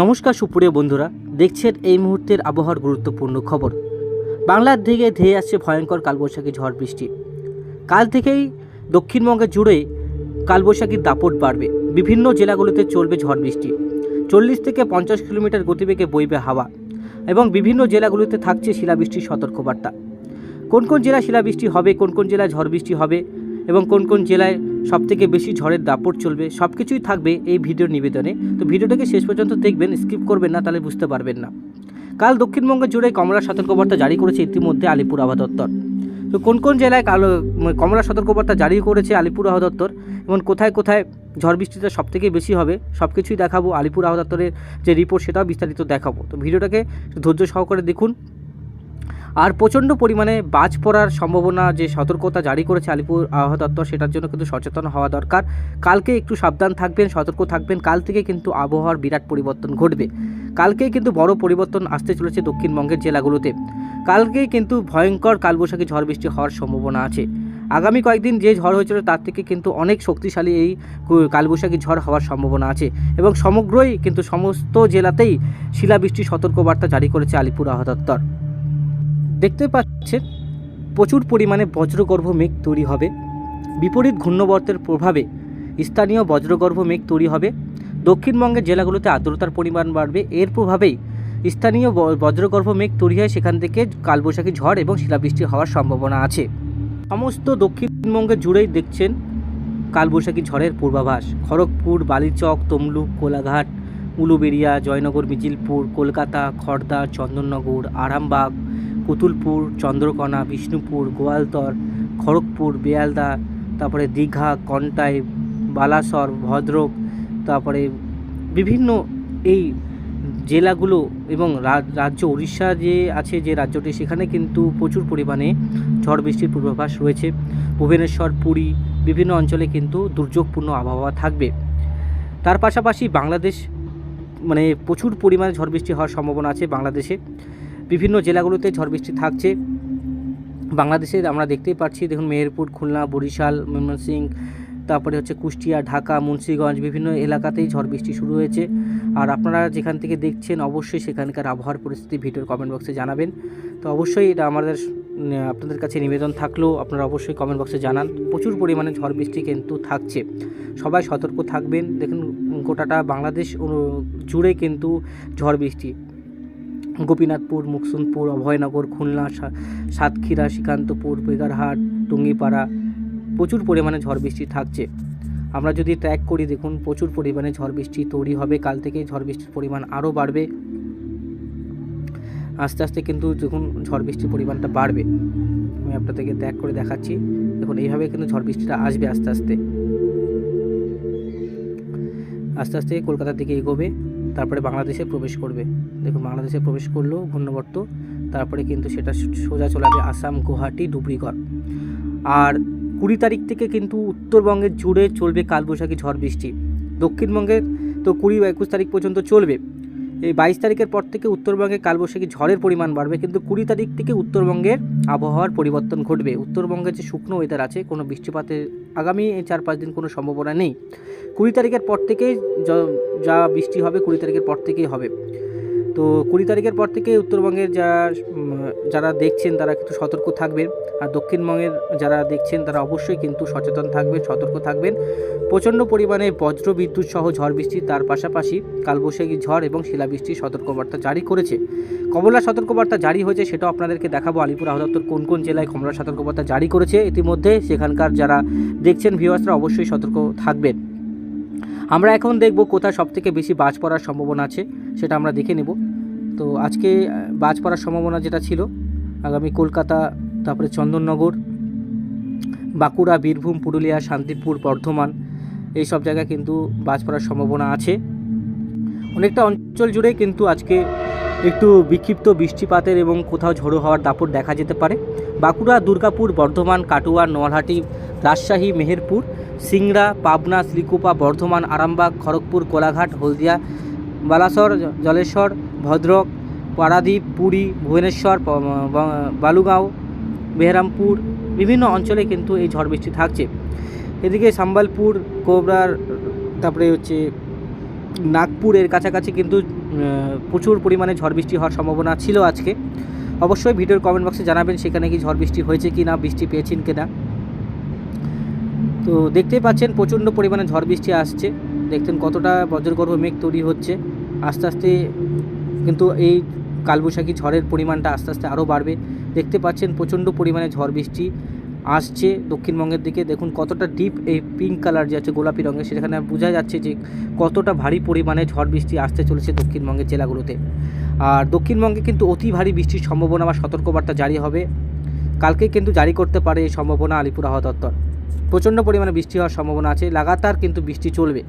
নমস্কার সুপ্রিয় বন্ধুরা, দেখছেন এই মুহূর্তের আবহাওয়ার গুরুত্বপূর্ণ খবর। বাংলার দিকে ধেয়ে আসছে ভয়ঙ্কর কালবৈশাখী ঝড় বৃষ্টি। কাল থেকেই দক্ষিণবঙ্গে জুড়ে কালবৈশাখীর দাপট বাড়বে। বিভিন্ন জেলাগুলোতে চলবে ঝড় বৃষ্টি। চল্লিশ থেকে পঞ্চাশ কিলোমিটার গতিবেগে বইবে হাওয়া এবং বিভিন্ন জেলাগুলোতে থাকছে শিলাবৃষ্টির সতর্কবার্তা। কোন কোন জেলায় শিলাবৃষ্টি হবে, কোন কোন জেলায় ঝড় বৃষ্টি হবে এবং কোন কোন জেলায় সবথেকে বেশি ঝড়ের দাপট চলবে সব কিছুই থাকবে এই ভিডিওর নিবেদনে। তো ভিডিওটাকে শেষ পর্যন্ত দেখবেন, স্কিপ করবেন না, তাহলে বুঝতে পারবেন না। কাল দক্ষিণবঙ্গ জুড়ে কমলা সতর্কবার্তা জারি করেছে ইতিমধ্যে আলিপুর আবহাওয়া দপ্তর। তো কোন কোন জেলায় কালো কমলা সতর্কবার্তা জারি করেছে আলিপুর আবহাওয়া দপ্তর, এবং কোথায় কোথায় ঝড় বৃষ্টিটা সব থেকে বেশি হবে সব কিছুই দেখাবো আলিপুর আবহাওয়া দপ্তরের যে রিপোর্ট সেটাও বিস্তারিত দেখাবো। তো ভিডিওটাকে ধৈর্য সহকারে দেখুন। আর প্রচণ্ড পরিমাণে বাজ পড়ার সম্ভাবনা, যে সতর্কতা জারি করেছে আলিপুর আবহাওয়া দপ্তর, সেটার জন্য কিন্তু সচেতন হওয়া দরকার। কালকে একটু সাবধান থাকবেন, সতর্ক থাকবেন। কাল থেকে কিন্তু আবহাওয়ার বিরাট পরিবর্তন ঘটবে। কালকেই কিন্তু বড় পরিবর্তন আসতে চলেছে দক্ষিণবঙ্গের জেলাগুলোতে। কালকেই কিন্তু ভয়ঙ্কর কালবৈশাখী ঝড় বৃষ্টি হওয়ার সম্ভাবনা আছে। আগামী কয়েকদিন যে ঝড় হয়েছিল, তার থেকে কিন্তু অনেক শক্তিশালী এই কালবৈশাখী ঝড় হওয়ার সম্ভাবনা আছে। এবং সমগ্রই কিন্তু সমস্ত জেলাতেই শিলাবৃষ্টির সতর্কবার্তা জারি করেছে আলিপুর দপ্তর। দেখতে পাচ্ছেন, প্রচুর পরিমাণে বজ্রগর্ভ মেঘ তৈরি হবে। বিপরীত ঘূর্ণবর্তের প্রভাবে স্থানীয় বজ্রগর্ভ মেঘ তৈরি হবে। দক্ষিণবঙ্গের জেলাগুলোতে আর্দ্রতার পরিমাণ বাড়বে। এর প্রভাবেই স্থানীয় বজ্রগর্ভ মেঘ তৈরি হয় সেখান থেকে কালবৈশাখী ঝড় এবং শিলাবৃষ্টি হওয়ার সম্ভাবনা আছে। সমস্ত দক্ষিণবঙ্গে জুড়েই দেখছেন কালবৈশাখী ঝড়ের পূর্বাভাস। খড়গপুর, বালিচক, তমলুক, কোলাঘাট, উলুবেড়িয়া, জয়নগর, মিজিলপুর, কলকাতা খড়দা চন্দননগর, আরামবাগ পুতুলপুর চন্দ্রকোনা, বিষ্ণুপুর, গোয়ালতর, খড়গপুর, বেয়ালদা, তারপরে দীঘা, কন্টাই, বালাসর, ভদ্রক, তারপরে বিভিন্ন এই জেলাগুলো এবং রাজ্য উড়িষ্যা যে আছে যে রাজ্যটি, সেখানে কিন্তু প্রচুর পরিমাণে ঝড় বৃষ্টির পূর্বাভাস রয়েছে। ভুবনেশ্বর, পুরী, বিভিন্ন অঞ্চলে কিন্তু দুর্যোগপূর্ণ আবহাওয়া থাকবে। তার পাশাপাশি বাংলাদেশ মানে প্রচুর পরিমাণে ঝড় বৃষ্টি হওয়ার সম্ভাবনা আছে বাংলাদেশে। বিভিন্ন জেলাগুলোতে ঝড় বৃষ্টি থাকছে। বাংলাদেশে আমরা দেখতেই পাচ্ছি, দেখুন মেহেরপুর, খুলনা, বরিশাল ময়মনসিংহ তারপরে হচ্ছে কুষ্টিয়া, ঢাকা, মুন্সিগঞ্জ, বিভিন্ন এলাকাতেই ঝড় বৃষ্টি শুরু হয়েছে। আর আপনারা যেখান থেকে দেখছেন অবশ্যই সেখানকার আবহাওয়ার পরিস্থিতি ভিডিওর কমেন্ট বক্সে জানাবেন। তো অবশ্যই এটা আমাদের আপনাদের কাছে নিবেদন থাকলেও আপনারা অবশ্যই কমেন্ট বক্সে জানান। প্রচুর পরিমাণে ঝড় বৃষ্টি কিন্তু থাকছে। সবাই সতর্ক থাকবেন। দেখুন গোটাটা বাংলাদেশ জুড়ে কিন্তু ঝড় বৃষ্টি। গোপীনাথপুর মুকসুনপুর অভয়নগর, খুলনা সাতক্ষীরা, শ্রীকান্তপুর, বেগারহাট, টুঙ্গিপাড়া প্রচুর পরিমাণে ঝড় বৃষ্টি থাকছে। আমরা যদি ট্র্যাক করি, দেখুন প্রচুর পরিমাণে ঝড় বৃষ্টি তৈরি হবে। কাল থেকে ঝড় বৃষ্টির পরিমাণ আরও বাড়বে। আস্তে আস্তে কিন্তু দেখুন ঝড় বৃষ্টির পরিমাণটা বাড়বে। আমি আপনাদেরকে ট্র্যাক করে দেখাচ্ছি। দেখুন, এইভাবে কিন্তু ঝড় বৃষ্টিটা আসবে আস্তে আস্তে। আস্তে আস্তে কলকাতার দিকে এগোবে। তারপরে বাংলাদেশে প্রবেশ করবে। দেখুন, বাংলাদেশে প্রবেশ করল, ঘূর্ণবর্ত। তারপরে কিন্তু সেটা সোজা চলাবে আসাম, গুয়াহাটি, ডুবরিগড়। আর কুড়ি তারিখ থেকে কিন্তু উত্তরবঙ্গের জুড়ে চলবে কালবৈশাখী ঝড় বৃষ্টি। দক্ষিণবঙ্গের তো কুড়ি বা একুশ তারিখ পর্যন্ত চলবে। এই বাইশ তারিখের পর থেকে উত্তরবঙ্গে কালবৈশাখী ঝড়ের পরিমাণ বাড়বে, কিন্তু কুড়ি তারিখ থেকে উত্তরবঙ্গের আবহাওয়ার পরিবর্তন ঘটবে। উত্তরবঙ্গের যে শুকনো ওয়েদার আছে, কোনো বৃষ্টিপাতের আগামী এই চার পাঁচ দিন কোনো সম্ভাবনা নেই। কুড়ি তারিখের পর থেকেই যা বৃষ্টি হবে, কুড়ি তারিখের পর থেকেই হবে। তো কুড়ি তারিখের পর থেকে উত্তরবঙ্গের যা যারা দেখছেন তারা কিন্তু সতর্ক থাকবেন। আর দক্ষিণবঙ্গের যারা দেখছেন তারা অবশ্যই কিন্তু সচেতন থাকবেন, সতর্ক থাকবেন। প্রচণ্ড পরিমাণে বজ্র বিদ্যুৎ সহ ঝড় বৃষ্টি তার পাশাপাশি কালবৈশাখী ঝড় এবং শিলাবৃষ্টির সতর্কবার্তা জারি করেছে। কমলা সতর্কবার্তা জারি হয়েছে সেটাও আপনাদেরকে দেখাবো। আলিপুর আবহাওয়া দপ্তর কোন কোন জেলায় কমলা সতর্কবার্তা জারি করেছে। ইতিমধ্যে সেখানকার যারা দেখছেন ভিউয়ার্সরা অবশ্যই সতর্ক থাকবেন। আমরা এখন দেখব কোথায় সবথেকে বেশি বাজ পড়ার সম্ভাবনা আছে, সেটা আমরা দেখে নেব। তো আজকে বাজ পড়ার সম্ভাবনা যেটা ছিল, আগামী কলকাতা, তারপরে চন্দননগর, বাঁকুড়া, বীরভূম, পুরুলিয়া, শান্তিপুর, বর্ধমান, এই সব জায়গায় কিন্তু বাজ পড়ার সম্ভাবনা আছে। অনেকটা অঞ্চল জুড়ে কিন্তু আজকে একটু বিক্ষিপ্ত বৃষ্টিপাতের এবং কোথাও ঝোড়ো হওয়ার দাপট দেখা যেতে পারে। বাঁকুড়া, দুর্গাপুর, বর্ধমান, কাটুয়া, নোয়ালহাটি, রাজশাহী, মেহেরপুর সিংড়া, পাবনা, শ্রীকুপা, বর্ধমান, আরামবাগ, খড়গপুর, কোলাঘাট, হলদিয়া, বালাসর, জলেশ্বর, ভদ্রক, পারাদ্বীপ, পুরী, ভুবনেশ্বর বালুগাঁও বেহরামপুর বিভিন্ন অঞ্চলে কিন্তু এই ঝড় বৃষ্টি থাকছে। এদিকে সাম্বালপুর, কোবরার, তারপরে হচ্ছে নাগপুরের কাছাকাছি কিন্তু প্রচুর পরিমাণে ঝড় বৃষ্টি হওয়ার সম্ভাবনা ছিল আজকে। অবশ্যই ভিডিওর কমেন্ট বক্সে জানাবেন সেখানে কি ঝড় বৃষ্টি হয়েছে কি না বৃষ্টি পেয়েছেন কি না তো দেখতেই পাচ্ছেন প্রচণ্ড পরিমাণে ঝড় বৃষ্টি আসছে। দেখতেন কতটা বজ্রগর্ভ মেঘ তৈরি হচ্ছে। আস্তে আস্তে কিন্তু এই কালবৈশাখী ঝড়ের পরিমাণটা আস্তে আস্তে আরও বাড়বে। দেখতে পাচ্ছেন প্রচণ্ড পরিমাণে ঝড় বৃষ্টি আসছে দক্ষিণবঙ্গের দিকে। দেখুন কতটা ডিপ এই পিঙ্ক কালার যে আছে গোলাপি রঙের, সেখানে বোঝা যাচ্ছে যে কতটা ভারী পরিমাণে ঝড় বৃষ্টি আসতে চলেছে দক্ষিণবঙ্গের জেলাগুলোতে। আর দক্ষিণবঙ্গে কিন্তু অতি ভারী বৃষ্টির সম্ভাবনা বা সতর্কবার্তা জারি হবে। কালকে কিন্তু জারি করতে পারে এই সম্ভাবনা আলিপুর আবহাওয়া দপ্তর। প্রচণ্ড পরিমাণে বৃষ্টি হওয়ার সম্ভাবনা আছে, লাগাতার কিন্তু বৃষ্টি চলবে।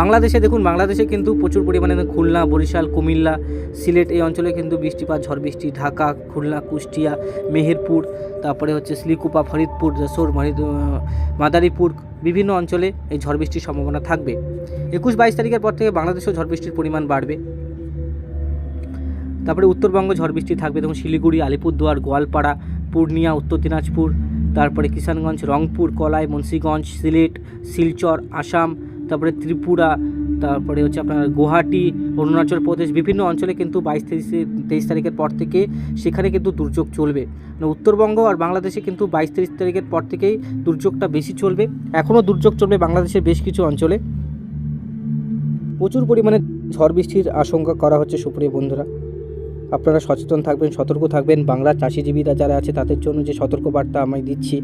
বাংলাদেশে দেখুন, বাংলাদেশে কিন্তু প্রচুর পরিমাণে খুলনা, বরিশাল, কুমিল্লা, সিলেট এই অঞ্চলে কিন্তু বৃষ্টিপাত, ঝড় বৃষ্টি, ঢাকা, খুলনা, কুষ্টিয়া, মেহেরপুর, তারপরে হচ্ছে শ্রীকুপা ফরিদপুর, যশোর মাদারীপুর বিভিন্ন অঞ্চলে এই ঝড় বৃষ্টির সম্ভাবনা থাকবে। একুশ বাইশ তারিখের পর থেকে বাংলাদেশেও ঝড় বৃষ্টির পরিমাণ বাড়বে। তারপরে উত্তরবঙ্গ ঝড় বৃষ্টি থাকবে, দেখুন শিলিগুড়ি, আলিপুরদুয়ার, গোয়ালপাড়া, পূর্ণিয়া, উত্তর দিনাজপুর তারপরে কিষানগঞ্জ, রংপুর, কলাই, মুন্সীগঞ্জ, সিলেট, শিলচর, আসাম, তারপরে ত্রিপুরা, তারপরে হচ্ছে আপনার গুয়াহাটি, অরুণাচল প্রদেশ, বিভিন্ন অঞ্চলে কিন্তু বাইশ তেইশ তেইশ তারিখের পর থেকে সেখানে কিন্তু দুর্যোগ চলবে। মানে উত্তরবঙ্গ আর বাংলাদেশে কিন্তু বাইশ তেইশ তারিখের পর থেকেই দুর্যোগটা বেশি চলবে। এখনও দুর্যোগ চলবে বাংলাদেশের বেশ কিছু অঞ্চলে। প্রচুর পরিমাণে ঝড় বৃষ্টির আশঙ্কা করা হচ্ছে সুপ্রিয় বন্ধুরা। আপনারা সচেতন থাকবেন, সতর্ক থাকবেন। বাংলার চাষিজীবীরা যারা আছে, তাদের জন্য যে সতর্কবার্তা আমি দিচ্ছি,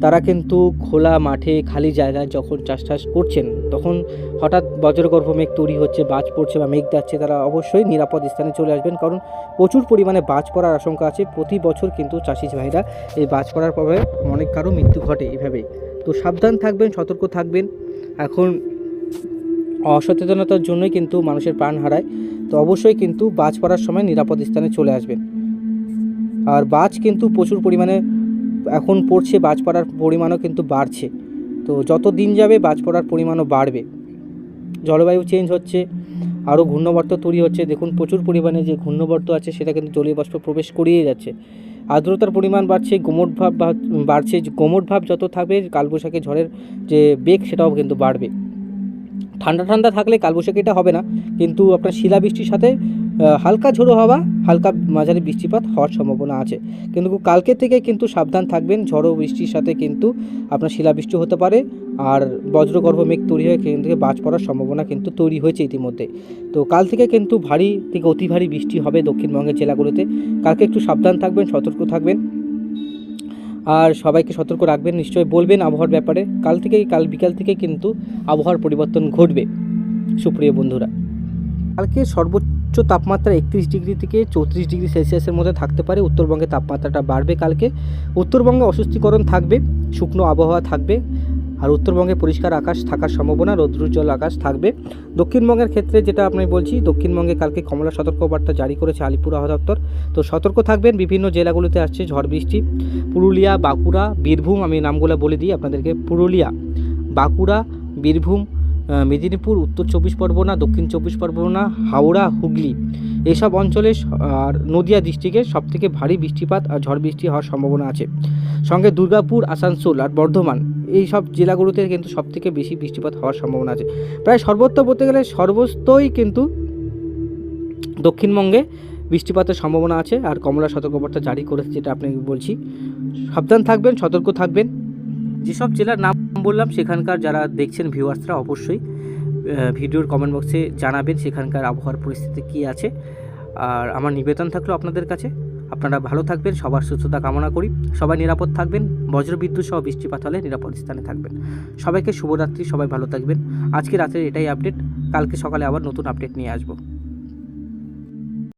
তারা কিন্তু খোলা মাঠে, খালি জায়গায় যখন চাষ করছেন, তখন হঠাৎ বজ্রগর্ভ মেঘ তৈরি হচ্ছে, বাজ পড়ছে বা মেঘ যাচ্ছে, তারা অবশ্যই নিরাপদ স্থানে চলে আসবেন। কারণ প্রচুর পরিমাণে বাজ পড়ার আশঙ্কা আছে। প্রতি বছর কিন্তু চাষি ভাইরা এই বাজ পড়ার প্রভাবে অনেক কারও মৃত্যু ঘটে এভাবেই। তো সাবধান থাকবেন, সতর্ক থাকবেন। এখন অসচেতনতার জন্যই কিন্তু মানুষের প্রাণ হারায়। তো অবশ্যই কিন্তু বাজ পড়ার সময় নিরাপদ স্থানে চলে আসবেন আর বাজ কিন্তু প্রচুর পরিমাণে এখন পড়ছে, বাজ পড়ার পরিমাণও কিন্তু বাড়ছে। তো যত দিন যাবে, বাজ পড়ার পরিমাণও বাড়বে। জলবায়ু চেঞ্জ হচ্ছে, আরও ঘূর্ণবর্ত তৈরি হচ্ছে। দেখুন, প্রচুর পরিমাণে যে ঘূর্ণবর্ত আছে, সেটা কিন্তু জলীয় বাষ্প প্রবেশ করিয়ে যাচ্ছে। আর্দ্রতার পরিমাণ বাড়ছে, গোমট ভাব বাড়ছে। গোমট ভাব যত থাকবে, কালবৈশাখী ঝড়ের যে বেগ, সেটাও কিন্তু বাড়বে। ঠান্ডা ঠান্ডা থাকলে কালবৈশাখীটা হবে না, কিন্তু আপনার শিলাবৃষ্টির সাথে হালকা ঝোড়ো হওয়া, হালকা মাঝারি বৃষ্টিপাত হওয়ার সম্ভাবনা আছে। কিন্তু কালকে থেকে কিন্তু সাবধান থাকবেন, ঝড়ো বৃষ্টির সাথে কিন্তু আপনার শিলাবৃষ্টি হতে পারে, আর বজ্রগর্ভ মেঘ তৈরি হয়ে থেকে বাজ পড়ার সম্ভাবনা কিন্তু তৈরি হয়েছে ইতিমধ্যে। তো কাল থেকে কিন্তু ভারী থেকে অতি ভারী বৃষ্টি হবে দক্ষিণবঙ্গের জেলাগুলোতে। কালকে একটু সাবধান থাকবেন, সতর্ক থাকবেন। আর সবাইকে সতর্ক রাখবেন, নিশ্চয়ই বলবেন আবহাওয়ার ব্যাপারে। কাল থেকেই, কাল বিকাল থেকে কিন্তু আবহাওয়ার পরিবর্তন ঘটবে। সুপ্রিয় বন্ধুরা, কালকে সর্বোচ্চ তাপমাত্রা একত্রিশ ডিগ্রি থেকে চৌত্রিশ ডিগ্রি সেলসিয়াসের মধ্যে থাকতে পারে। উত্তরবঙ্গে তাপমাত্রাটা বাড়বে কালকে। উত্তরবঙ্গে অস্বস্তিকরণ থাকবে, শুকনো আবহাওয়া থাকবে। আর উত্তরবঙ্গে পরিষ্কার আকাশ থাকার সম্ভাবনা, রৌদ্রোজ্জ্বল আকাশ থাকবে। দক্ষিণবঙ্গের ক্ষেত্রে যেটা আপনি বলছি, দক্ষিণবঙ্গে কালকে কমলা সতর্কবার্তা জারি করেছে আলিপুর দপ্তর। তো সতর্ক থাকবেন, বিভিন্ন জেলাগুলোতে আসছে ঝড় বৃষ্টি। পুরুলিয়া, বাঁকুড়া, বীরভূম, আমি নামগুলো বলে দিই আপনাদেরকে। পুরুলিয়া, বাঁকুড়া, বীরভূম মেদিনীপুর, উত্তর চব্বিশ পরগনা, দক্ষিণ চব্বিশ পরগনা, হাওড়া, হুগলি। এসব অঞ্চলে আর নদিয়া ডিস্ট্রিক্টে সবথেকে ভারী বৃষ্টিপাত আর ঝড় বৃষ্টি হওয়ার সম্ভাবনা আছে। সঙ্গে দুর্গাপুর, আসানসোল আর বর্ধমান। এই সব জেলাগুলোতে কিন্তু সবথেকে বেশি বৃষ্টিপাত হওয়ার সম্ভাবনা আছে। প্রায় সর্বত্র বলতে গেলে সর্বস্তই কিন্তু দক্ষিণবঙ্গে বৃষ্টিপাতের সম্ভাবনা আছে আর কমলা সতর্কবার্তা জারি করেছে যেটা আপনাকে বলছি। সাবধান থাকবেন, সতর্ক থাকবেন। যেসব জেলার নাম বললাম, সেখানকার যারা দেখছেন ভিউয়ার্সরা অবশ্যই ভিডিওর কমেন্ট বক্সে জানাবেন সেখানকার আবহাওয়ার পরিস্থিতি কী আছে। আর আমার নিবেদন থাকল আপনাদের কাছে। আপনারা ভালো থাকবেন, সবার সুস্থতা কামনা করি। সবাই নিরাপদ থাকবেন, বজ্রবিদ্যুৎ সহ বৃষ্টিপাত হলে নিরাপদ স্থানে থাকবেন। সবাইকে শুভরাত্রি, সবাই ভালো থাকবেন। আজকে রাতের এটাই আপডেট কালকে সকালে আবার নতুন আপডেট নিয়ে আসব।